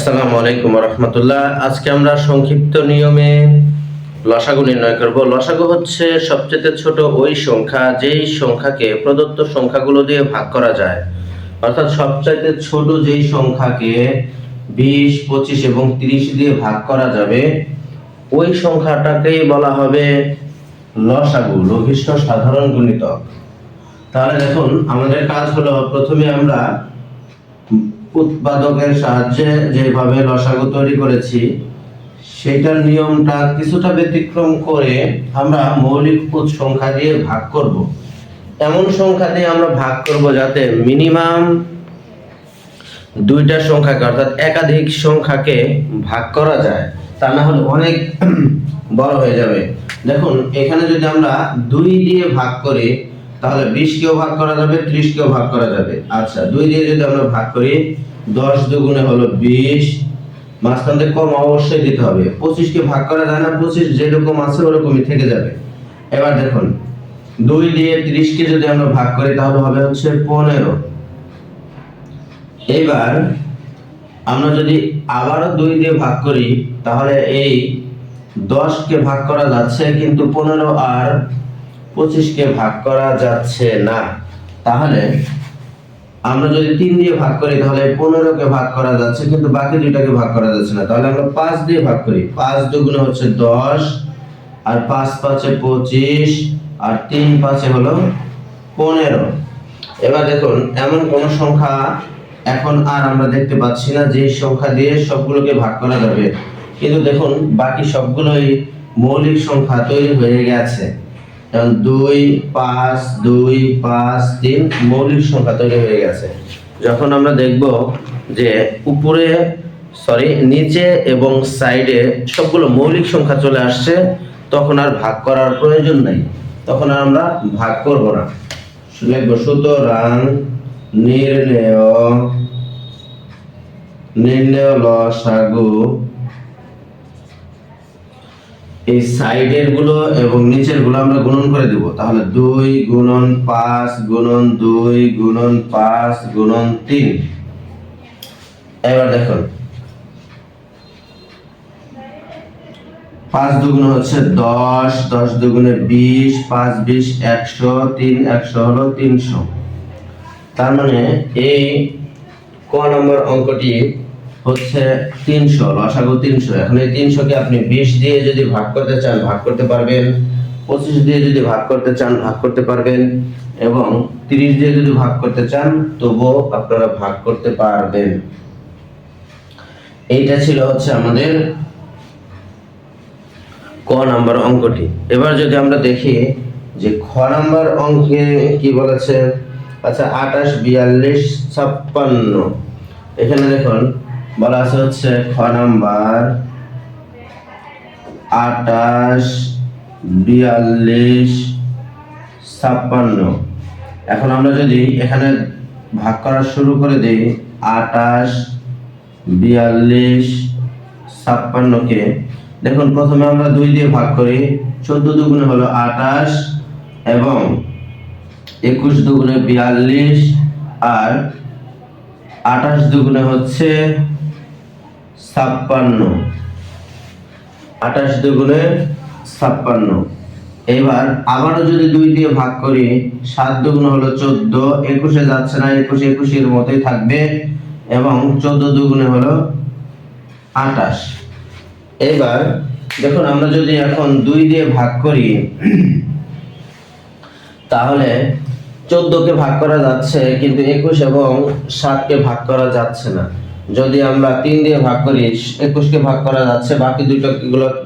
আসসালামু আলাইকুম রহমতুল্লাহ আজকে আমরা সংক্ষিপ্ত নিয়মে লসাগু নির্ণয় করব। লসাগু হচ্ছে সবচেয়ে ছোট ওই সংখ্যা, যেই সংখ্যাকে প্রদত্ত সংখ্যাগুলো দিয়ে ভাগ করা যায়। অর্থাৎ সবচাইতে ছোট যেই সংখ্যাকে বিশ, পঁচিশ এবং তিরিশ দিয়ে ভাগ করা যাবে, ওই সংখ্যাটাকেই বলা হবে লসাগু, লঘিষ্ঠ সাধারণ গুণিতক। তাহলে দেখুন, আমাদের কাজ হলো প্রথমে আমরা উৎপাদকের সাহায্যে যেভাবে লসাগু তৈরি করেছি সেটার নিয়মটা কিছুটা ব্যতিক্রম করে আমরা মৌলিক পুত সংখ্যা দিয়ে ভাগ করব। এমন সংখ্যা দিয়ে আমরা ভাগ করব যাতে মিনিমাম দুইটা সংখ্যাকে, অর্থাৎ একাধিক সংখ্যাকে ভাগ করা যায়, তা না হলে অনেক বড় হয়ে যাবে। দেখুন, এখানে যদি আমরা দুই দিয়ে ভাগ করি তাহলে বিশ কেও ভাগ করা যাবে ত্রিশ কেও ভাগ করা যাবে। আচ্ছা দুই দিয়ে যদি আমরা ভাগ করি, দশ দুগুণে হলো বিশ মাঝখান কম অবশ্যই দিতে হবে। পঁচিশকে ভাগ করা যায় না, পঁচিশ যেরকম আছে ওরকমই থেকে যাবে। এবার দেখুন, দুই দিয়ে ত্রিশকে যদি আমরা ভাগ করি, তাহলে হবে হচ্ছে পনেরো। এবার আমরা যদি আবারও দুই দিয়ে ভাগ করি, তাহলে এই দশকে ভাগ করা যাচ্ছে, কিন্তু পনেরো আর পঁচিশকে ভাগ করা যাচ্ছে না। তাহলে আমরা যদি তিন দিয়ে ভাগ করি, তাহলে পনেরোকে ভাগ করা যাচ্ছে, কিন্তু বাকি দুইটাকে ভাগ করা যাচ্ছে না। তাহলে আমরা পাঁচ দিয়ে ভাগ করি। পাঁচ দুগুণে হচ্ছে দশ, আর পাঁচ পাঁচে পঁচিশ, আর তিন পাঁচে হলো পনেরো। এবার দেখুন, এমন কোন সংখ্যা এখন আর আমরা দেখতে পাচ্ছি না, যে সংখ্যা দিয়ে সবগুলোকে ভাগ করা যাবে। কিন্তু দেখুন, বাকি সবগুলোই মৌলিক সংখ্যা তৈরি হয়ে গেছে। দুই, পাঁচ দুই, পাঁচ, তিন মৌলিক সংখ্যা তৈরি হয়ে গেছে। যখন আমরা দেখব যে উপরে সরি নিচে এবং সাইডে সবগুলো মৌলিক সংখ্যা চলে আসছে, তখন আর ভাগ করার প্রয়োজন নেই। তখন আর আমরা ভাগ করব না। লিখব, সুতরাং নির্ণয় নির্ণয় লসাগু এই সাইডেরগুলো এবং নিচেরগুলো আমরা গুণন করে দিব। তাহলে দুই গুণন পাঁচ গুণন দুই গুণন পাঁচ গুণন তিন। এবার দেখুন। পাঁচ দুগুণ হচ্ছে দশ দশ দুগুণে বিশ, পাঁচ, বিশ, একশো, তিন, একশো হলো তিনশো। তার মানে এই ক নম্বর অঙ্কটি হচ্ছে তিনশো লসাগু তিনশো। এখন এই তিনশোকে আপনি বিশ দিয়ে যদি ভাগ করতে চান, ভাগ করতে পারবেন। পঁচিশ দিয়ে যদি ভাগ করতে চান, ভাগ করতে পারবেন। এবং তিরিশ দিয়ে যদি ভাগ করতে চান, তবুও আপনারা ভাগ করতে পারবেন। এইটা ছিল হচ্ছে আমাদের ক নাম্বার অঙ্কটি। এবার যদি আমরা দেখি যে খ নাম্বার অঙ্কে কি বলেছে? আচ্ছা আঠাশ, বিয়াল্লিশ, ছাপ্পান্ন। এখানে দেখুন বলা আছে হচ্ছে খ নাম্বার আঠাশ বিয়াল্লিশ, ছাপ্পান্ন। এখন আমরা যদি এখানে ভাগ করা শুরু করে দিই আঠাশ বিয়াল্লিশ ছাপ্পান্নকে দেখুন প্রথমে আমরা দুই দিয়ে ভাগ করি, চোদ্দ দুগুণে হলো আঠাশ এবং একুশ দুগুণে বিয়াল্লিশ, আর আঠাশ দুগুণে হচ্ছে ছাপ্পান্ন। আঠাশ দুগুণে ছাপ্পান্ন। এবার আবারও যদি দুই দিয়ে ভাগ করি, সাত দুগুণ হলো চোদ্দ, একুশে যাচ্ছে না, একুশ একুশের মতোই থাকবে, এবং চোদ্দ দুগুণে হলো আঠাশ। এবার দেখুন, আমরা যদি এখন দুই দিয়ে ভাগ করি, তাহলে চোদ্দকে ভাগ করা যাচ্ছে, কিন্তু একুশ এবং সাতকে ভাগ করা যাচ্ছে না। যদি আমরা তিন দিয়ে ভাগ করি, একুশকে ভাগ করা যাচ্ছে, বাকি দুটো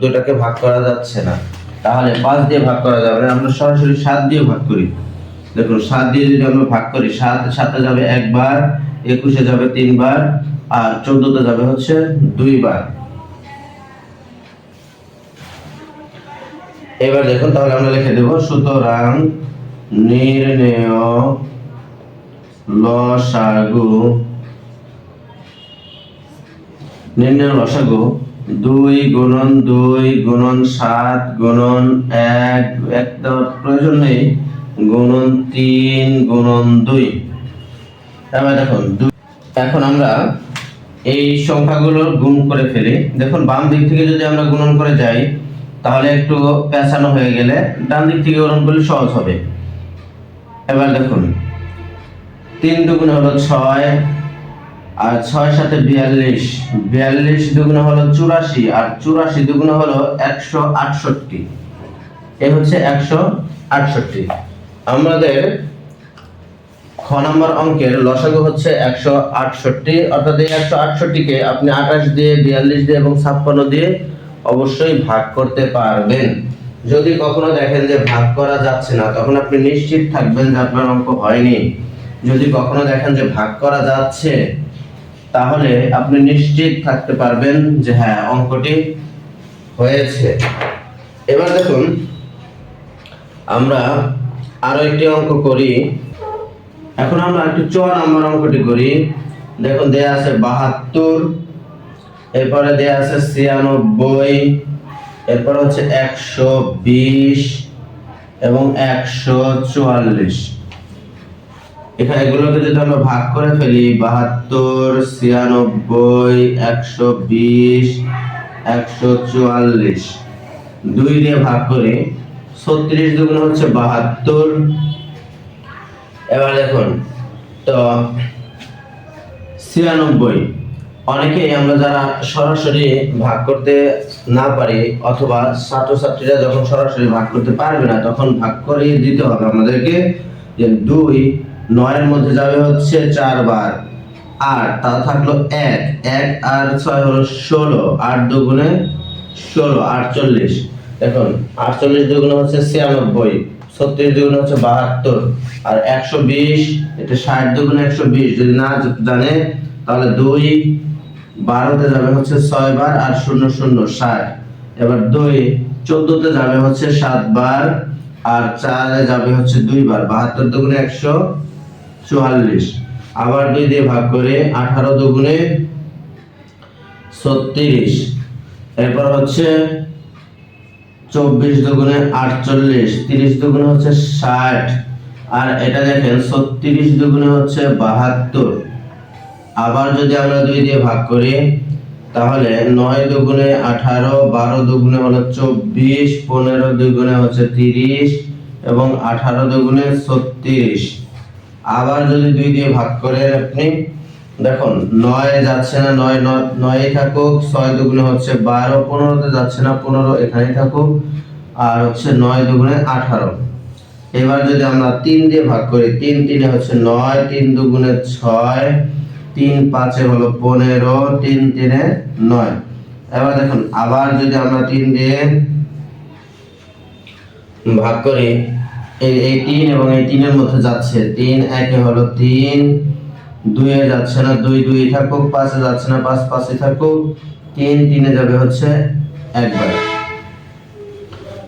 দুটাকে ভাগ করা যাচ্ছে না। তাহলে পাঁচ দিয়ে ভাগ করা যাবে না আমরা সরাসরি সাত দিয়ে ভাগ করি। দেখুন, সাত দিয়ে যদি আমরা ভাগ করি, সাত, সাতে যাবে একবার, একুশে যাবে তিনবার, আর চোদ্দতে যাবে হচ্ছে দুইবার। এবার দেখুন, তাহলে আমরা লিখে দেব, সুতরাং নির্ণয় লসাগু নির্ণয় লসাগু দুই গুণন দুই গুণন সাত গুণন এক এক প্রয়োজন নেই। গুণন তিন গুণন দুই। এবার দেখুন এখন আমরা এই সংখ্যাগুলোর গুণ করে ফেলি। দেখুন, বাম দিক থেকে যদি আমরা গুণন করে যাই, তাহলে একটু পেঁচানো হয়ে গেলে ডান দিক থেকে গুণন করলে সহজ হবে। এবার দেখুন, তিন দুগুণে হলো ছয় আর ছয় সাথে বিয়াল্লিশ। বিয়াল্লিশ দুগুণে হলো চুরাশি, আর চুরাশি দুগুণে হলো একশো আটষট্টি। এ হচ্ছে একশো আটষট্টি। আমাদের খ নম্বর অঙ্কের লসাগু হচ্ছে একশো আটষট্টি, অর্থাৎ এই একশো আটষট্টিকে আপনি আঠাশ দিয়ে, বিয়াল্লিশ দিয়ে এবং ছাপ্পান্ন দিয়ে অবশ্যই ভাগ করতে পারবেন। যদি কখনো দেখেন যে ভাগ করা যাচ্ছে না, তখন আপনি নিশ্চিত থাকবেন যে আপনার অঙ্ক হয়নি। যদি কখনো দেখেন যে ভাগ করা যাচ্ছে তাহলে আপনি নিশ্চিত থাকতে পারবেন যে হ্যাঁ অঙ্কটি হয়েছে। এবার দেখুন, আমরা আরও একটি অঙ্ক করি। এখন আমরা একটু চ নাম্বার অঙ্কটি করি। দেখুন, দেয়া আছে বাহাত্তর, এরপরে দেয়া আছে ছিয়ানব্বই, এরপর হচ্ছে একশো বিশ এবং একশো চুয়াল্লিশ। এখানে এগুলোকে যদি আমরা ভাগ করে ফেলি, বাহাত্তর, ছিয়ানব্বই, একশো বিশ, একশো চুয়াল্লিশ, দুই দিয়ে ভাগ করি, ছত্রিশ দুগুণ হচ্ছে বাহাত্তর। এবার দেখুন, তো ছিয়ানব্বই, অনেকেই আমরা যারা সরাসরি ভাগ করতে না পারি অথবা ছাত্রছাত্রীরা যখন সরাসরি ভাগ করতে পারবে না, তখন ভাগ করে দিতে হবে আমাদেরকে যে দুই নয়ের মধ্যে যাবে হচ্ছে চারবার। আট তা থাকল এক। এক আর ছয় হলো ষোলো। আট দুগুণে ষোলো, আটচল্লিশ। দেখুন, আটচল্লিশ দুগুণে হচ্ছে ছিয়ানব্বই, ছত্রিশ দুগুণে হচ্ছে বাহাত্তর। আর একশো বিশ, এটা ষাট দুগুণে একশো বিশ। যদি না জানে, তাহলে দুই বারোতে যাবে হচ্ছে ছয় বার আর শূন্য শূন্য ষাট। এবার দুই চোদ্দতে যাবে হচ্ছে সাত বার আর চারে যাবে হচ্ছে দুই বার বাহাত্তর দুগুণে একশো চুয়াল্লিশ। আবার দুই দিয়ে ভাগ করে আঠারো দুগুণে ছত্রিশ। এরপর হচ্ছে চব্বিশ দুগুণে আটচল্লিশ, তিরিশ দুগুণে হচ্ছে ষাট। আর এটা দেখেন, ছত্রিশ দুগুণে হচ্ছে বাহাত্তর। আবার যদি আমরা দুই দিয়ে ভাগ করি, তাহলে নয় দুগুণে আঠারো, বারো দুগুণে হলো চব্বিশ, পনেরো দুগুণে হচ্ছে তিরিশ এবং আঠারো দুগুণে ছত্রিশ। আবার যদি দুই দিয়ে ভাগ করেন আপনি, দেখুন, নয় যাচ্ছে না, নয় নয় থাকুক, ছয় দুগুণে হচ্ছে বারো, পনেরোতে যাচ্ছে না, পনেরো এখানেই থাকুক, আর হচ্ছে নয় দুগুণে আঠারো। এবার যদি আমরা তিন দিয়ে ভাগ করি, তিন তিনে হচ্ছে নয়, তিন দুগুণে ছয়, তিন পাঁচে হলো পনেরো, তিন তিনে নয়। এবার দেখুন, আবার যদি আমরা তিন দিয়ে ভাগ করি এই তিন এবং এই তিনের মধ্যে যাচ্ছে। তিন, একে হলো তিন। দুইয়ে যাচ্ছে না, দুই দুই থাকুক, পাঁচে যাচ্ছে না, পাঁচ, পাঁচে থাকুক। তিন, তিনে যাবে হচ্ছে একবার।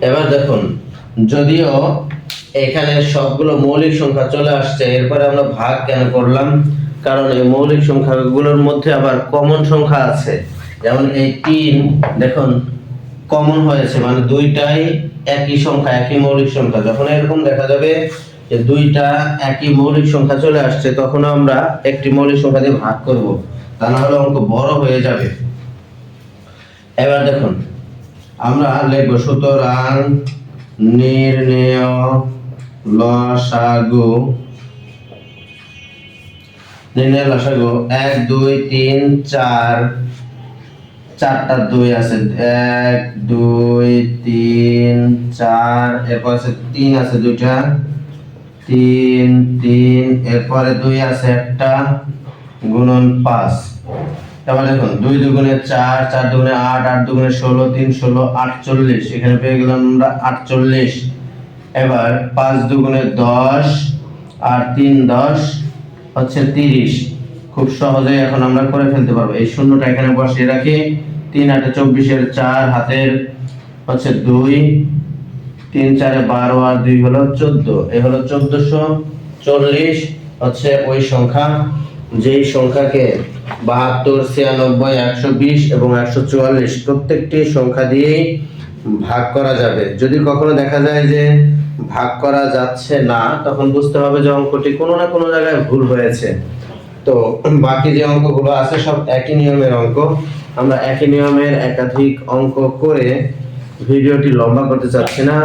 এবার দেখুন, যদিও এখানে সবগুলো মৌলিক সংখ্যা চলে আসছে, এরপরে আমরা ভাগ কেন করলাম? কারণ এই মৌলিক সংখ্যাগুলোর মধ্যে আবার কমন সংখ্যা আছে। যেমন এই তিন, দেখুন কমন হয়েছে মানে দুইটাই একই সংখ্যা, একই মৌলিক সংখ্যা। যখন এরকম দেখা যাবে যে দুইটা একই মৌলিক সংখ্যা চলে আসছে, তখন আমরা একটি মৌলিক সংখ্যা দিয়ে ভাগ করব। তা না হলে অঙ্ক বড় হয়ে যাবে। এবার দেখুন, আমরা লিখব, সুতরাং নির্ণেয় লসাগু, নির্ণয় লসাগু এক, দুই, তিন, চার চারটা দুই আছে, এক, দুই, তিন, চার, এরপর আছে তিন আছে দুইটা, তিন তিন, এরপরে দুই আছে একটা, গুণন পাঁচ। তারপর দেখুন, দুই দুগুণে চার চার দুগুণে আট আট দুগুণে ষোলো, তিন, ষোলো, আটচল্লিশ। এখানে পেয়ে গেলাম আমরা আটচল্লিশ। এবার পাঁচ দুগুণে দশ, আর তিন দশ হচ্ছে তিরিশ। খুব সহজেই এখন আমরা করে ফেলতে পারব। এই শূন্যটা এখানে বসিয়ে রাখি। তিন আটে চব্বিশের চার, হাতের হচ্ছে দুই। তিন চারে বারো আর দুই হলো চোদ্দ। এ হলো চোদ্দশো চল্লিশ হচ্ছে ওই সংখ্যা। যেই সংখ্যাকে বাহাত্তর, ছিয়ানব্বই, একশো বিশ এবং একশো চুয়াল্লিশ প্রত্যেকটি সংখ্যা দিয়েই ভাগ করা যাবে। যদি কখনো দেখা যায় যে ভাগ করা যাচ্ছে না, তখন বুঝতে হবে যে অঙ্কটি কোনো না কোনো জায়গায় ভুল হয়েছে। তো বাকি যে অঙ্কগুলো আছে সব একই নিয়মের অঙ্ক। আমরা একই নিয়মের একাধিক অঙ্ক করে ভিডিওটি লম্বা করতে চাচ্ছি না।